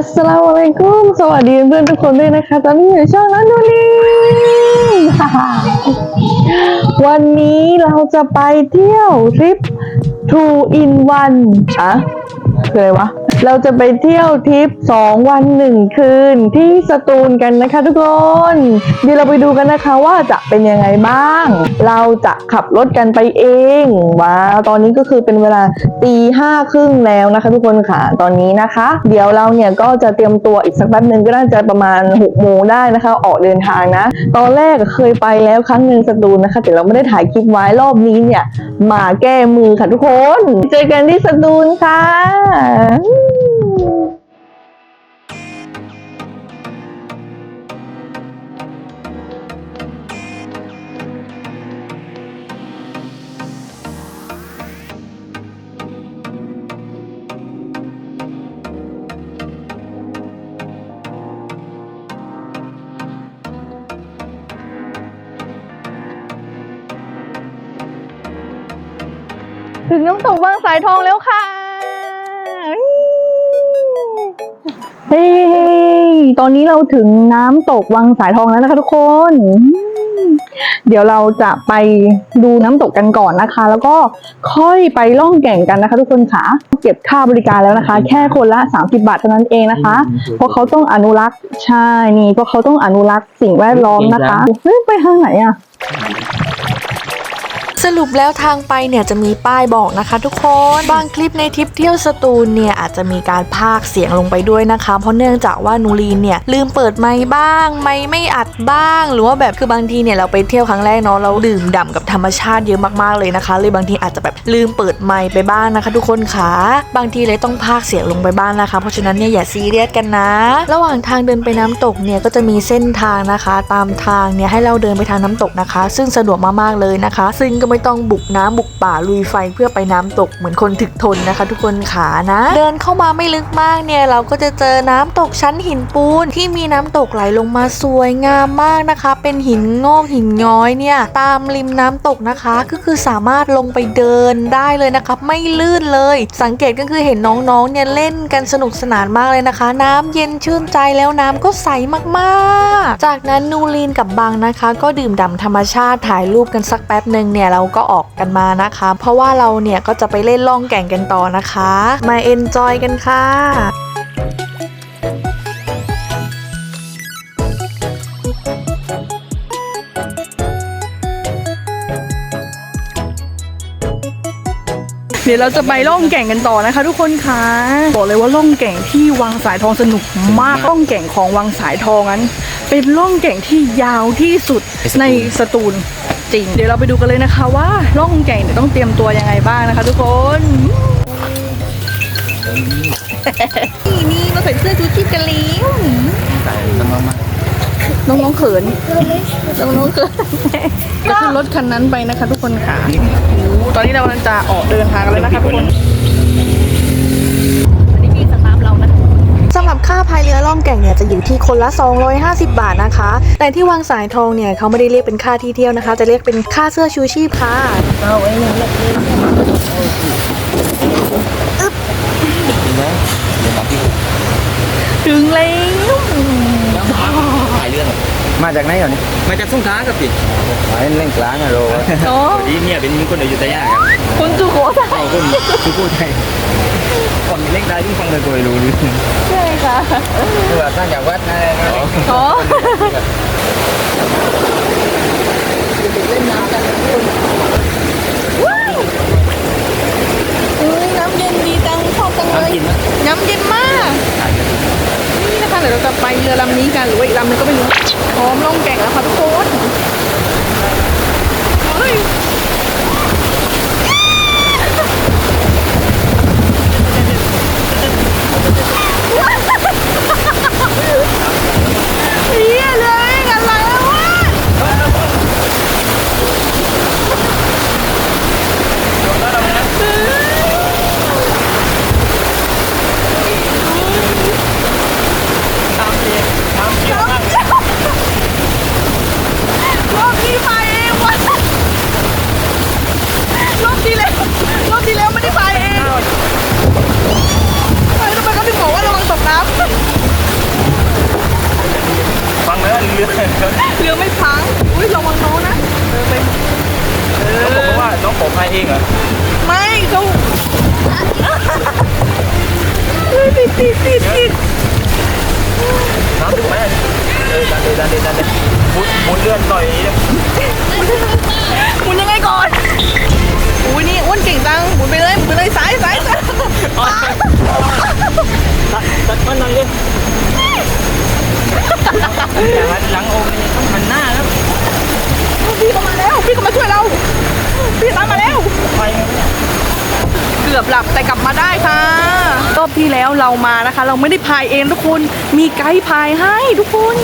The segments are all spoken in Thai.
อัสสลามุอะลัยกุมสวัสดีเพื่อนทุกคนด้วยนะคะ ตอนนี้อยู่ช่องนันดูลีวันนี้เราจะไปเที่ยวทริป two in one อะคืออะไรวะ เราจะไปเที่ยวทริปสองวันหนึ่งคืนที่สตูลกันนะคะทุกคนเดี๋ยวเราไปดูกันนะคะว่าจะเป็นยังไงบ้าง เราจะขับรถกันไปเองว้าวตอนนี้ก็คือเป็นเวลาตีห้าครึ่งแล้วนะคะ ทุกคนค่ะตอนนี้นะคะ เดี๋ยวเราเนี่ยก็จะเตรียมตัวอีกสักแป๊บหนึ่งก็น่าจะประมาณ6กโมงได้นะคะ ออกเดินทางนะ ตอนแรกเคยไปแล้วครั้งหนึ่งสตูลนะคะ แต่เราไม่ได้ถ่ายคลิปไว้รอบนี้เนี่ยมาแก้มือค่ะทุกคน เจอกันที่สตูลค่ะ ถึงน้ำตกบางสายทองแล้วค่ะเฮ้ยตอนนี้เราถึงน้ำตกวังสายทองแล้วนะคะทุกคน เดี๋ยวเราจะไปดูน้ำตกกันก่อนนะคะ แล้วก็ค่อยไปล่องแก่งกันนะคะ ทุกคนค่ะ เก็บค่าบริการแล้วนะคะ แค่คนละ 30 บาทเท่านั้นเองนะคะ เพราะเขาต้องอนุรักษ์ใช่นี่เพราะเขาต้องอนุรักษ์สิ่งแวดล้อมนะคะเฮ้ยไปทางไหนอะ สรุปแล้วทางไปเนี่ยจะมีป้ายบอกนะคะ ทุกคนบางคลิปในทริปเที่ยวสตูลเนี่ยอาจจะมีการพากเสียงลงไปด้วยนะคะ เพราะเนื่องจากว่านูรีนเนี่ยลืมเปิดไมค์บ้างไมค์ไม่อัดบ้าง หรือว่าแบบคือบางทีเนี่ยเราไปเที่ยวครั้งแรกเนาะเราดื่มด่ำกับธรรมชาติเยอะมากๆเลยนะคะ เลยบางทีอาจจะแบบลืมเปิดไมค์ไปบ้างนะคะ ทุกคนคะบางทีเลยต้องพากเสียงลงไปบ้างนะคะ เพราะฉะนั้นเนี่ยอย่าซีเรียสกันนะ ระหว่างทางเดินไปน้ำตกเนี่ยก็จะมีเส้นทางนะคะ ตามทางเนี่ยให้เราเดินไปทางน้ำตกนะคะ ซึ่งสะดวกมากๆเลยนะคะ ซึ่งก็ไม่ต้องบุกน้ำบุกป่าลุยไฟเพื่อไปน้ำตกเหมือนคนถึกทนนะคะ ทุกคนขานะ เดินเข้ามาไม่ลึกมากเนี่ยเราก็จะเจอน้ำตกชั้นหินปูนที่มีน้ำตกไหลลงมาสวยงามมากนะคะ เป็นหินงอกหินย้อยเนี่ยตามริมน้ำตกนะคะ ก็คือสามารถลงไปเดินได้เลยนะคะไม่ลื่นเลย สังเกตก็คือเห็นน้องๆเนี่ยเล่นกันสนุกสนานมากเลยนะคะ น้ำเย็นชื่นใจแล้วน้ำก็ใสมากๆ จากนั้นนูรีนกับบังนะคะ ก็ดื่มด่ำธรรมชาติถ่ายรูปกันสักแป๊บหนึ่งเนี่ยเราก็ออกกันมานะคะ เพราะว่าเราเนี่ยก็จะไปเล่นล่องแก่งกันต่อนะคะ มาเอนจอยกันค่ะเดี๋ยวเราจะไปล่องแก่งกันต่อนะคะ ทุกคนค่ะบอกเลยว่าล่องแก่งที่วังสายทองสนุกมากล่องแก่งของวังสายทองนั้น เป็นล่องแก่งที่ยาวที่สุดในสตูล จริง เดี๋ยวเราไปดูกันเลยนะคะว่าล่องแก่งเนี่ยต้องเตรียมตัวยังไงบ้างนะคะ ทุกคนนี่นี่เราใส่เสื้อชูชีพกันแล้วน้องๆเขินน้องๆเขินจะขึ้นรถคันนั้นไปนะคะ ทุกคนค่ะ ตอนนี้เรากำลังจะออกเดินทางกันแล้วนะคะทุกคน อันนี้มีสตาฟเรานะ สำหรับ ค่าพายเรือล่องแก่งเนี่ยจะอยู่ที่คนละ 250 บาทนะคะ แต่ที่วังสายทองเนี่ยเขาไม่ได้เรียกเป็นค่าที่เที่ยวนะคะ จะเรียกเป็นค่าเสื้อชูชีพค่ะถึงแล้วถ่ายเรื่องมาจากไหนก่อนนี่มาจากสงขลาครับพี่มาเล่นเล่นกลางอะโรอ๋อพอดีเนี่ยเป็นคนอยุธยาครับคนสุโขทัยเอาคนคือพูดไทย คนเล่นได้ที่ฟังเลยตัวรู้นี่ใช่ค่ะคือว่าตั้งจากวัดนะอ๋ออุ้ยน้ำเย็นดีจังชอบจังเลยน้ำเย็นมาก นี่นะคะเดี๋ยวเราจะไปเรือลำนี้กันหรือว่าอีกลำนึงก็ไม่รู้พร้อมล่องแก่งแล้วค่ะทุกคนเฮ้ยเฮียเลยกันแล้ววะ เรือไม่พัง อุ้ยระวังโน้นนะเออไปเอ แล้วผม อ ก็ว่าน้องผ มพายเองเหรอ ไม่เขาเฮ้ยติดติดติดติดน้ำถึงไหมเออดันเลยดันเลยดันเลยหมุนหมุนเลื่อนหน่อยนะหมุนยังไงก่อนอุ้ยนี่อ้วนเก่งจังหมุนไปเลยหมุนไปเลยซ้ายซ้ายซ้าย ตัดตัดมันหน่อยเลยอย่าหันหลังองค์นี่ต้องหันหน้าแล้ว พี่เข้ามาแล้ว พี่เข้ามาช่วยเรา พี่ตามมาแล้ว ไปไงเนี่ย เกือบหลับแต่กลับมาได้ค่ะรอบที่แล้วเรามานะคะ เราไม่ได้พายเองทุกคนมีไกด์พายให้ทุกคน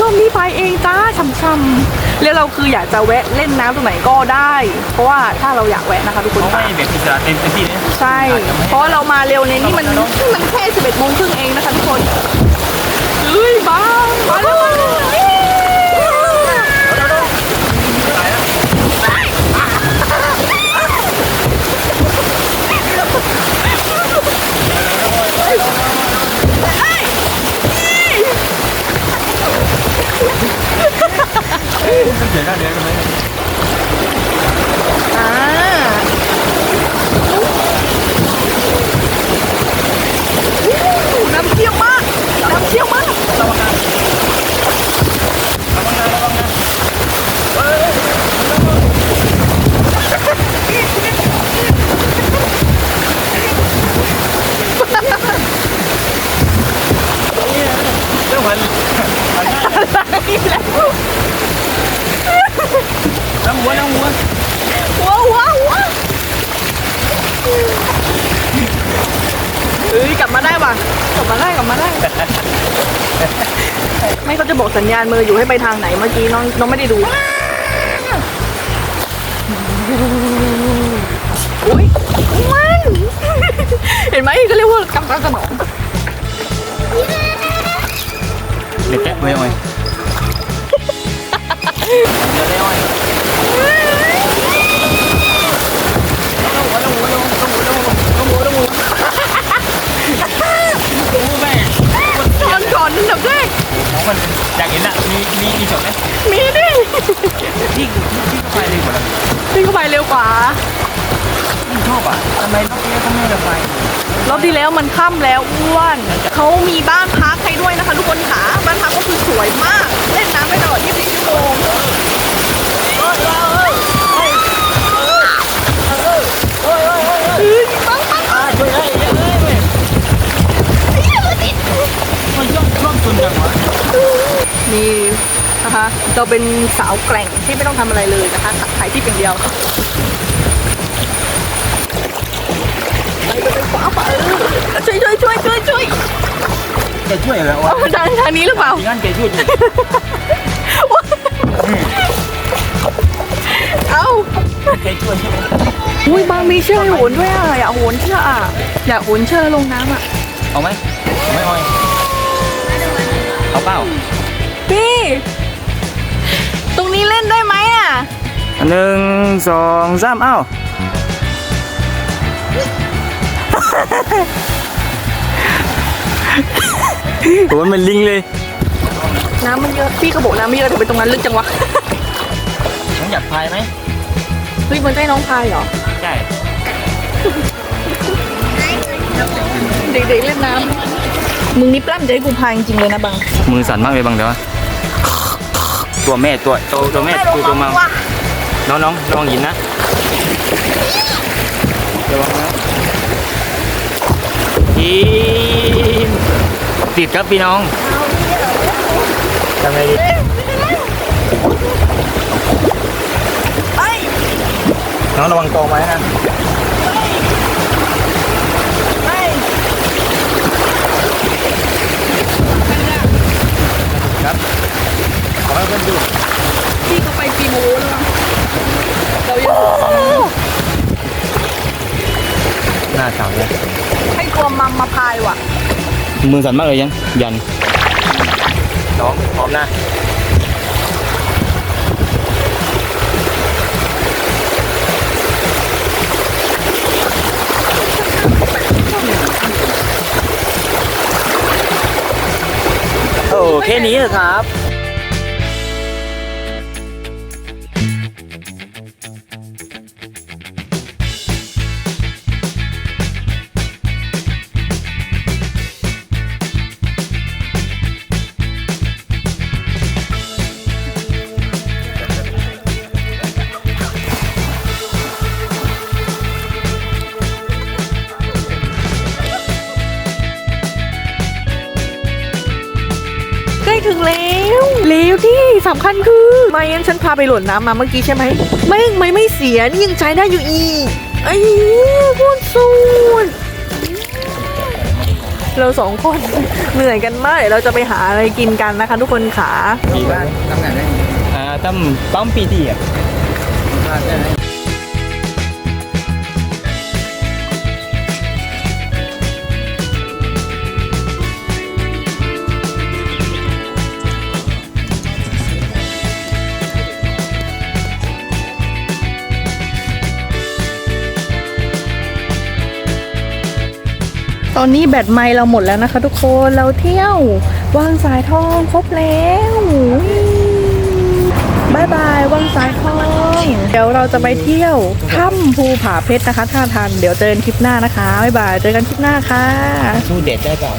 รอบนี้พายเองจ้าช่ำๆแล้วเราคืออยากจะแวะเล่นน้ำตรงไหนก็ได้ เพราะว่าถ้าเราอยากแวะนะคะทุกคนเขาไม่เบ็ดอิสระเต็มที่เนี่ยใช่ เพราะว่าเรามาเร็วเนี่ยนี่มันมันแค่ 11โมงครึ่งเองนะคะทุกคนเฮ้ยบ้ามาแล้วมาแล้ว อ่าน้ำเชี่ยวมาก น้ำเชี่ยวมาก เรื่องหันหันหน้าแล้วหัวแล้วหัว หัวหัวหัว เอ้ยกลับมาได้ว่ะกลับมาได้กลับมาได้ ไม่เขาจะบอกสัญญาณมืออยู่ให้ไปทางไหนเมื่อกี้น้องน้องไม่ได้ดูอุ้ยมันเห็นไหมก็เรียกว่ากำลังสนองเด็กแกะไว้หน่อยเดี๋ยวได้หน่อยแม่ ตอนก่อนนั่นดับแรก น้องมันอยากเห็นอะมีมีมีจบไหมมีดิพี่พี่ก็ไปเลยหมดแล้วพี่เข้าไปเร็วกว่าพี่ชอบอะทำไมน้องเนี้ยเขาไม่ระบายรอบที่แล้วมันค่ำแล้วอ้วนเขามีบ้านพักให้ด้วยนะคะทุกคนค่ะบ้านพักก็คือสวยมาก เล่นน้ำได้ตลอด24ชั่วโมง ช่วงช่วงสุดจังวะนี่นะคะเราเป็นสาวแกร่งที่ไม่ต้องทำอะไรเลยนะคะขับถ่ายที่เป็นเดียวไปไปไปขวาขวาเออช่วยช่วยช่วยช่วยช่วยแกช่วยเหรอวะเอาทางทางนี้หรือเปล่างั้นแกช่วยจริงเอ้าแกช่วยใช่ไหมอุ้ยบางมีเชือกให้โหนด้วยอะอยากโหนเชือกอะอยากโหนเชือกแล้วลงน้ำอะเอาไหมเอาไหมออย เอาเปล่าพี่ ตรงนี้เล่นได้ไหมอะหนึ่งสองสามเอ้าผมว่ามันลิงเลยน้ำมันเยอะพี่ก็บอกน้ำไม่เยอะแต่ไปตรงนั้นลึกจังวะน้องอยากพายไหมเฮ้ยมันใช่น้องพายเหรอใช่เด็กๆเล่นน้ำ มึงนี่ปล้ำใจให้กูพายจริงๆเลยนะบังมือสั่นมากเลยบางเดี๋ยวตัวแม่ตัวตัวตัวแม่ตัวตัวเมาน้องน้องระวังหินนะระวังนะหินติดครับพี่น้องทำไงดีเอ้ยน้องระวังกองไม้นะ เอ้ย ครับขอให้เพื่อนดูพี่ก็ไปปีโมแล้วมั้งเรายังหน้าเก่าเลยให้ตัวมัมมาพายว่ะ มือสั่นมากเลยยัง ยัน น้องพร้อมนะ โอเคนี้เหรอครับ สำคัญคือ ไม่งั้นฉันพาไปหล่นน้ำมาเมื่อกี้ใช่ไหม ไม่ไม่ไม่เสียนี่ยังใช้ได้อยู่อีกไอ้โคตรสุดเราสองคนเหนื่อยกันมากเดี๋ยวเราจะไปหาอะไรกินกันนะคะ ทุกคนขาที่บ้านทำงานได้อ่าตั้มปั้มปีดีอะบ้ อนนี้แบตไม์เราหมดแล้วนะคะ ทุกคนเราเที่ยววางสายทองครบแล้วบายบายวางสายทองเดี๋ยวเราจะไปเที่ยวถ้ำภูผาเพชรนะคะท่าทัน เดี๋ยวเจอกันคลิปหน้านะคะบายบายเจอกันคลิปหน้าค่ะสู้เด็ดได้ก่อน